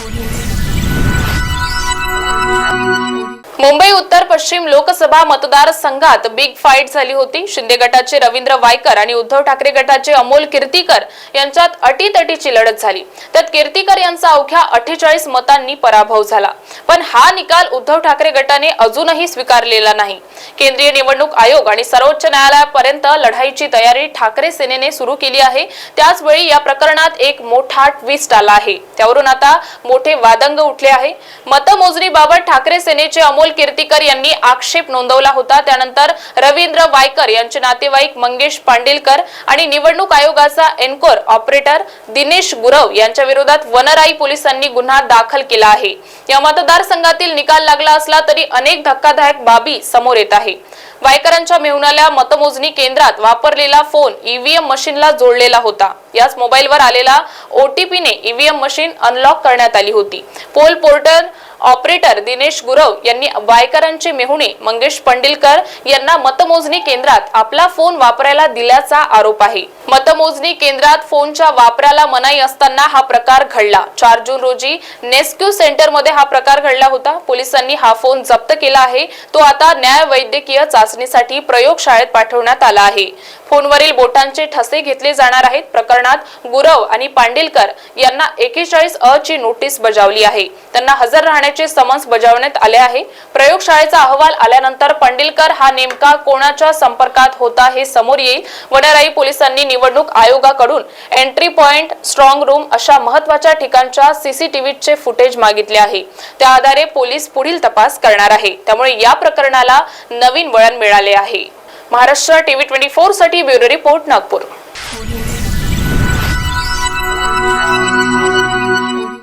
Audio Mumbai उत्तर पश्चिम लोकसभा मतदारसंघात बिग फाईट झाली होती. शिंदे गटाचे रवींद्र वायकर आणि उद्धव ठाकरे गटाचे अमोल कीर्तीकर यांच्यात अटीतटीची लढत झाली. त्यात कीर्तीकर यांचा अवघ्या अठ्ठेचाळीस मतांनी पराभव झाला. पण हा निकाल उद्धव ठाकरे गटाने अजूनही स्वीकारलेला नाही. केंद्रीय निवडणूक आयोग आणि सर्वोच्च न्यायालयापर्यंत लढाईची तयारी ठाकरे सेनेने सुरू केली आहे. त्याचवेळी या प्रकरणात एक मोठा ट्विस्ट आला आहे. त्यावरून आता मोठे वादंग उठले आहे. मतमोजणीबाबत ठाकरे सेनेचे अमोल कीर्तीकर यांनी आक्षेप नोंदवला होता. त्यानंतर रवींद्र वायकर यांचे नातेवाईक मंगेश पांडेलकर आणि निवडणूक आयोगाचा एन्कोर ऑपरेटर दिनेश गुरव यांच्या विरोधात वनराई पोलिसांनी गुन्हा दाखल केला आहे. या मतदारसंघातील निकाल लागला असला तरी अनेक धक्कादायक बाबी समोर येत आहे. वायकरांच्या मेहुण्याला मतमोजणी केंद्रात वापरलेला फोन ईव्हीएम मशीनला जोडलेला होता. याच मोबाईलवर आलेला ओटीपीने ईव्हीएम मशीन अनलॉक करण्यात आली होती. Poll portal operator Dinesh Gurav यांनी वायकरांचे मेहुणे मंगेश पंडिलकर यांना मतमोजणी केंद्रात आपला फोन वापरायला दिल्याचा आरोप आहे. मतमोजणी केंद्रात फोनच्या वापराला मनाई असताना हा प्रकार घडला. चार जून रोजी नेस्क्यू सेंटरमध्ये हा प्रकार घडला होता. पोलिसांनी हा फोन जप्त केला आहे. तो आता न्याय वैद्यकीय चाचणीसाठी प्रयोगशाळेत पाठवण्यात आला आहे. फोनवरील बोटांचे ठसे घेतले जाणार आहेत. प्रकरणात गुरव आणि पांडिलकर यांना एकेचाळीस अ ची नोटीस बजावली आहे. त्यांना हजर राहण्याचे समन्स बजावण्यात आले आहे. प्रयोगशाळेचा अहवाल आल्यानंतर पांडिलकर हा नेमका कोणाच्या संपर्कात होता हे समोर येईल. वनराई पोलिसांनी निवडणूक आयोगाकडून एंट्री पॉइंट स्ट्रॉंग रूम अशा महत्त्वाच्या ठिकाणच्या सीसीटीव्हीचे फुटेज मागितले आहे. त्या आधारे पोलीस पुढील तपास करणार आहे. त्यामुळे या प्रकरणाला नवीन वळण मिळाले आहे. महाराष्ट्र टीव्ही ट्वेंटी फोरसाठी ब्युरो रिपोर्ट नागपूर.